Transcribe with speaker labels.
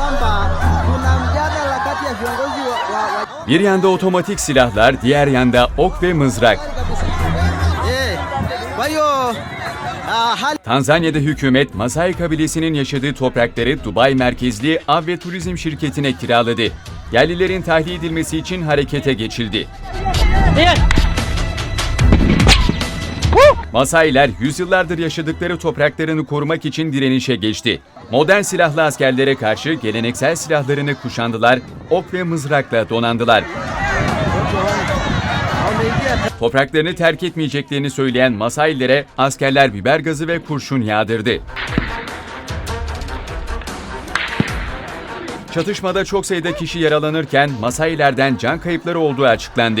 Speaker 1: kwamba kuna mjadala kati ya viongozi wa, wa, wa
Speaker 2: Bir yanda otomatik silahlar, diğer yanda ok ve mızrak.
Speaker 1: kwa hiyo ah,
Speaker 2: Tanzanya'da hükümet Masai kabilesinin yaşadığı toprakları Dubai merkezli av ve turizm şirketine kiraladı. Yerlilerin tahliye edilmesi için harekete geçildi. Masailer yüzyıllardır yaşadıkları topraklarını korumak için direnişe geçti. Modern silahlı askerlere karşı geleneksel silahlarını kuşandılar, ok ve mızrakla donandılar. Topraklarını terk etmeyeceklerini söyleyen Masailere askerler biber gazı ve kurşun yağdırdı. Çatışmada çok sayıda kişi yaralanırken Masailerden can kayıpları olduğu açıklandı.